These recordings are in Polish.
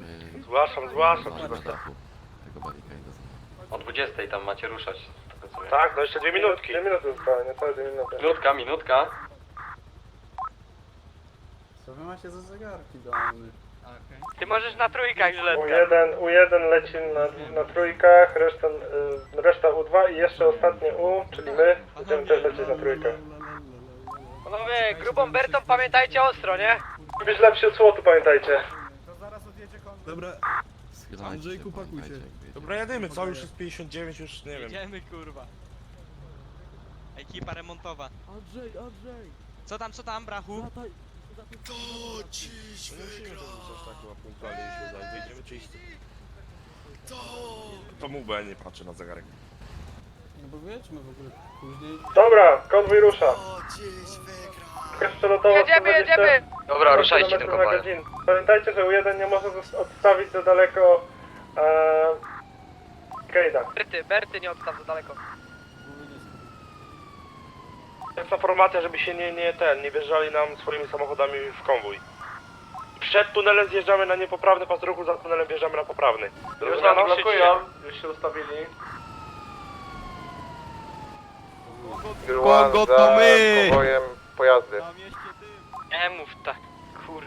Jesteśmy Zgłaszam, zgłaszam. na, Zgłaszam. dachu tego barykajdu. O 20 tam macie ruszać. z tego co wiem. Tak, no jeszcze dwie minutki. Dwie minuty zostały, niecałe dwie minuty. Minutka, minutka. Co wy macie za zegarki dolny? Ty możesz na trójkach żyletka. U1, U1 leci na, na trójkach, reszta, y, reszta U2 i jeszcze ostatnie U, czyli my, będziemy też lecieć na trójkach. Panowie, grubą Bertą pamiętajcie ostro, nie? Być lepszy od słotu, pamiętajcie. Dobra, Schylajcie Andrzejku, się, pamiętajcie, jak. Dobra, jedymy, co? Już jest 59, już nie wiem. Jedziemy kurwa. Ekipa remontowa. Andrzej, Andrzej! Co tam, co tam, brachu? Zataj... To dziś wygra. Coś tak. Wyjdziemy. To... To bo ja nie patrzę na zegarek. No bo wyjedźmy w ogóle później. Dobra, konwój rusza. Jakaś przelotowa Jedziemy, 120 jedziemy! Dobra, ruszajcie tym kilometrów na konwojem. godzinę. Pamiętajcie, że U1 nie może zos- odstawić za daleko e, Kejda. Berty, Berty nie odstaw za daleko. Jest informacja, żeby się nie, nie ten, nie wjeżdżali nam swoimi samochodami w konwój. Przed tunelem zjeżdżamy na niepoprawny pas ruchu, za tunelem wjeżdżamy na poprawny. Już nas blokują, już się ustawili. Kogo to my? konwojem pojazdy. Nie mów tak, kur...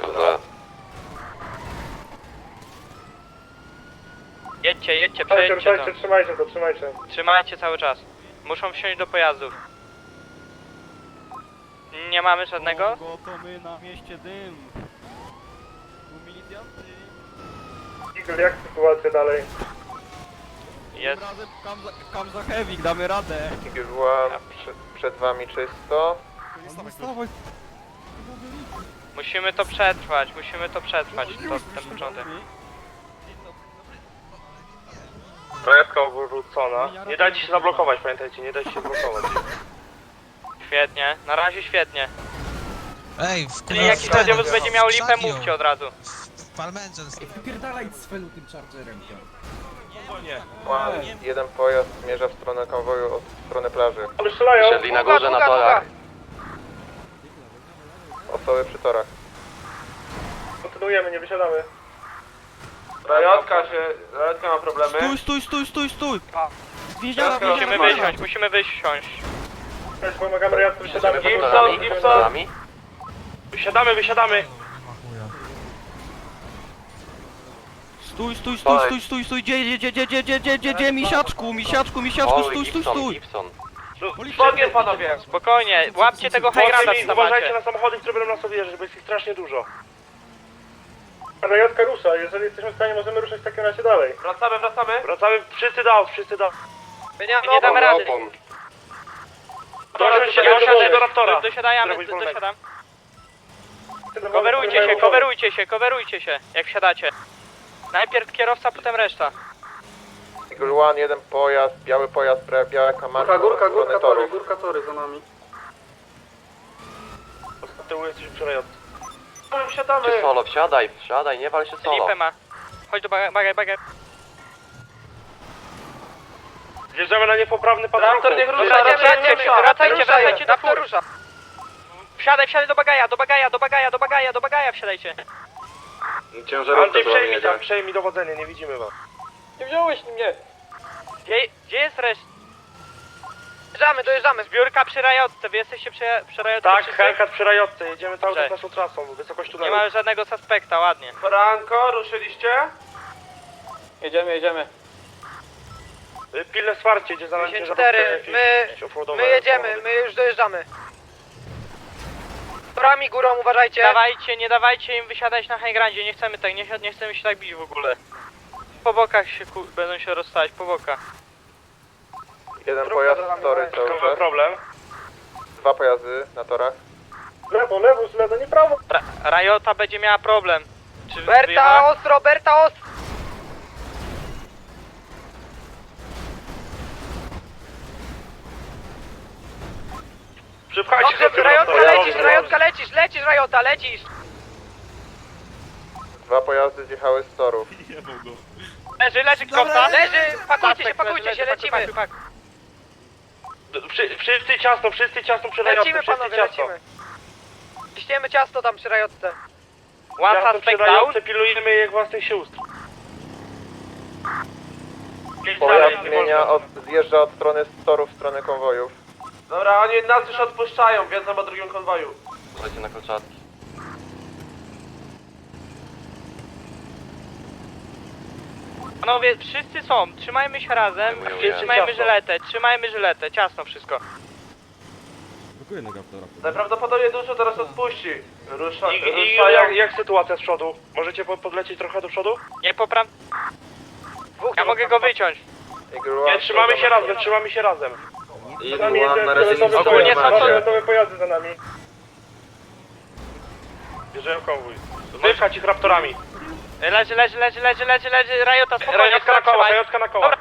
Dobra. Jedźcie, jedźcie, Trzymajcie, przejedźcie to. trzymajcie, trzymajcie to, trzymajcie. Trzymajcie cały czas. Muszą wsiąść do pojazdów. Nie mamy żadnego? Kogo to my na mieście dym? Tu milicjanty. Eagle, jak sytuacja dalej? Jest. Tym razem kam za, kam za heavy, damy radę. One, przed, przed wami czysto. Stawaj, stawaj. Musimy to przetrwać, musimy to przetrwać, to ten początek. Projektka wywrócona. Nie dajcie się zablokować, pamiętajcie, nie dajcie się zablokować. Świetnie, na razie świetnie. Ej, w Czyli jakiś radiowóz będzie miał lipę, mówcie od razu. W Palmędze. Wypierdalaj z felu tym chargerem. Jeden pojazd zmierza w stronę konwoju od strony plaży. Siedli na górze na torach. Osoby przy torach. Kontynuujemy, nie wysiadamy. Rajotka się, rajotka ma problemy. Stój, stój, stój, stój, stój! A. Więziara, Musimy więziara, wysiąść, musimy wysiąść. Cześć, pomagamy rejestru, wysiadamy. Gibson, Gibson. Wysiadamy, wysiadamy. Stój, stój, stój, stój, stój, stój, gdzie, gdzie, gdzie, gdzie, gdzie, gdzie, gdzie, gdzie, misiaczku, misiaczku, misiaczku, stój, stój, stój! Spodnie panowie. Spokojnie, łapcie tego highgranda Uważajcie co macie. na samochody, które będą nas odjeżdżać, bo jest ich strasznie dużo. Rajotka rusza, jeżeli jesteśmy w stanie, możemy ruszać w takim razie dalej. Wracamy, wracamy. Wracamy, wszyscy do aut, wszyscy do aut. Nie, nie damy rady. Dosiądź do Raptora. Wolnego. dosiadam. Coverujcie się, coverujcie się, coverujcie się, jak wsiadacie. Najpierw kierowca, potem reszta. Eagle One, jeden pojazd, biały pojazd, biała kamarka. Górka, górka, górka, tory, górka, tory za nami. Z tyłu jesteśmy przy rajotce. Wsiadamy. Czy solo, wsiadaj, wsiadaj, nie wal się solo. Lipę ma. Chodź do bagaj, bagaj, bagaj. Zjeżdżamy na niepoprawny pas Raptor ruchu. niech rusza, wracajcie, wracajcie, wracajcie do fur. Wsiadaj, wsiadaj do bagaja, do bagaja, do bagaja, do bagaja, do bagaja wsiadajcie. Ciężarówka Andrzej, za wami przejmij jedzie. tam, przejmij dowodzenie, nie widzimy was. Nie wziąłeś mnie. Gdzie, gdzie jest reszta? Dojeżdżamy, dojeżdżamy. Zbiórka przy rajotce, wy jesteście przy, przy rajotce Tak, wszyscy? Hellcat przy rajotce, jedziemy cały czas naszą trasą, wysokość Nie tunelu. mamy żadnego suspekta, ładnie. Franko, ruszyliście? Jedziemy, jedziemy. Y, Pilne wsparcie, idzie za nami 54, ciężarówka, my- offroadowe My jedziemy, samochody. my już dojeżdżamy. Torami górą uważajcie. Dawajcie, nie dawajcie im wysiadać na highgrandzie, nie chcemy tak, nie, nie chcemy się tak bić w ogóle. Po bokach się ku, będą się rozstać, po bokach. Jeden pojazd, tory cały czas. problem. Dwa pojazdy na torach. Lewo, lewo, lewo, nie prawo. Ra Rajota będzie miała problem. Czy Berta ostro, Berta ostro! Przypchajcie sobie Rajotka lecisz, Rajotka lecisz, lecisz Rajota, lecisz! Dwa pojazdy zjechały z torów. Leży, leży kropka. Leży, pakujcie się, pakujcie się, lecimy. Wszy- Wszyscy ciasno, wszyscy ciasno przy rajotce, Lecimy wszyscy panowie, ciasno. lecimy. Ciśniemy ciasto tam przy rajotce. One suspect przydają, down. Cepilujemy je własnych sióstr. Pojazd zmienia, od, zjeżdża od strony torów w stronę konwojów. Dobra, oni nas już odpuszczają, wiedzą o drugim konwoju. Słuchajcie na kolczatki. Panowie, wszyscy są, trzymajmy się razem, je. trzymajmy Ciasno. żyletę, trzymajmy żyletę, ciasno wszystko. Blokuję nogę Raptora. Najprawdopodobniej dużo teraz odpuści. Rusza, I- i- ruszają. Jak, jak sytuacja z przodu? Możecie po- podlecieć trochę do przodu? Nie popram... Ja mogę go wyciąć. Nie, trzymamy się razem, trzymamy się razem. Za nami jedzie fioletowy Ogólnie są to- fioletowe pojazdy za nami. Bierzemy konwój. Wypchać ich raptorami. Leży, leży, leży, leży, leży, leży, rajota, spokojnie, Rajotka na koła, trzymaj. rajotka na koła.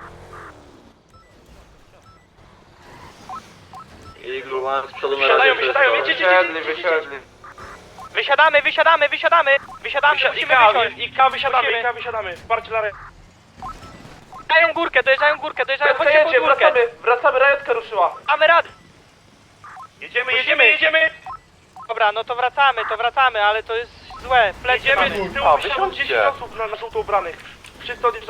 Iglu One z przodu Wysiadają, wysiadają, wiecie, Wysiedli, wysiedli. Wysiadamy, wysiadamy, wysiadamy, wysiadamy, musimy Ika, wysiąść. Ika wysiadamy, Musimy. Ika wysiadamy. Wsparcie dla. Dojeżdżają górkę, dojeżdżają górkę, dojeżdżają, chodźcie pod górkę. wracamy, wracamy, rajotka ruszyła. Mamy radę. Jedziemy, Musimy. Jedziemy. Dobra, no to wracamy, to wracamy, ale to jest złe. Mamy. z tyłu, wysiądźcie. 10 osób na, na żółto ubranych. Wszyscy odjeżdżają.